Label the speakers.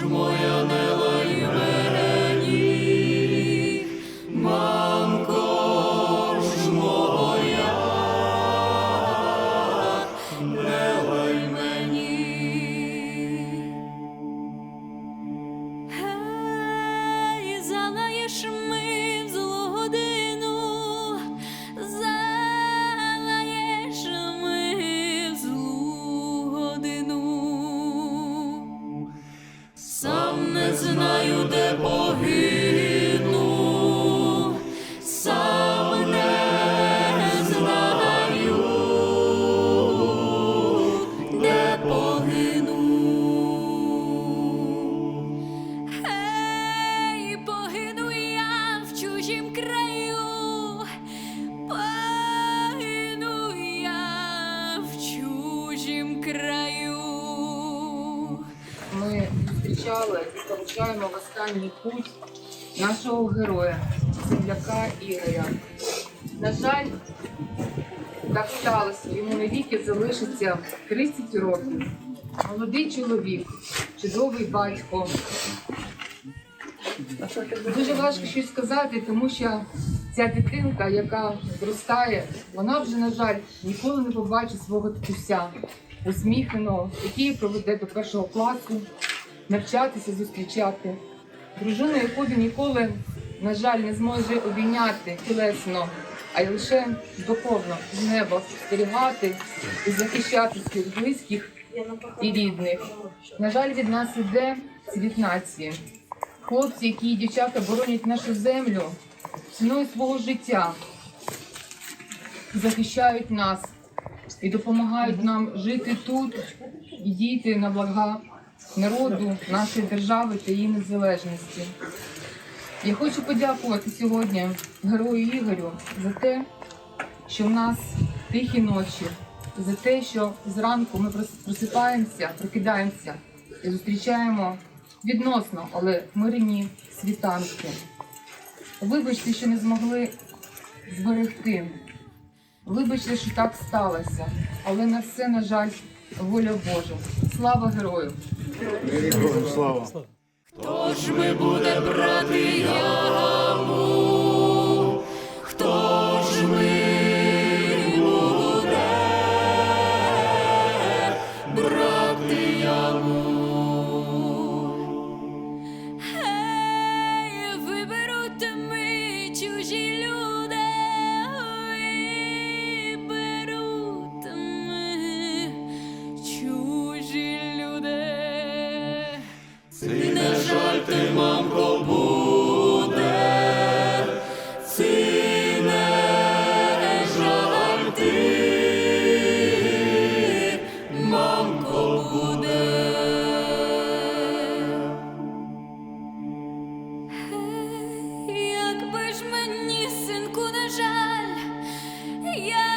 Speaker 1: душ моя не.
Speaker 2: Зустрічали і залучаємо в останній путь нашого героя, земляка Ігоря. На жаль, так сталося, йому навіки залишиться 30 років. Молодий чоловік, чудовий батько. Дуже важко щось сказати, тому що ця дитинка, яка зростає, вона вже, на жаль, ніколи не побачить свого татуся усміхненого, який проведе до першого класу, навчатися, зустрічати. Дружину, яку він ніколи, на жаль, не зможе обійняти тілесно, а й лише духовно з неба спостерігати і захищати своїх близьких і рідних. На жаль, від нас іде цвіт нації. Хлопці, які і дівчата боронять нашу землю ціною свого життя, захищають нас і допомагають нам жити тут і дійти на блага народу, нашої держави та її незалежності. Я хочу подякувати сьогодні герою Ігорю за те, що в нас тихі ночі, за те, що зранку ми прос- просипаємося, прокидаємося і зустрічаємо відносно, але мирні світанки. Вибачте, що не змогли зберегти. Вибачте, що так сталося, але на все, на жаль, воля Божа. Слава герою!
Speaker 3: Слава.
Speaker 1: Хто ж ми буде брати яму? ж
Speaker 4: мені,
Speaker 1: синку, не жаль. Я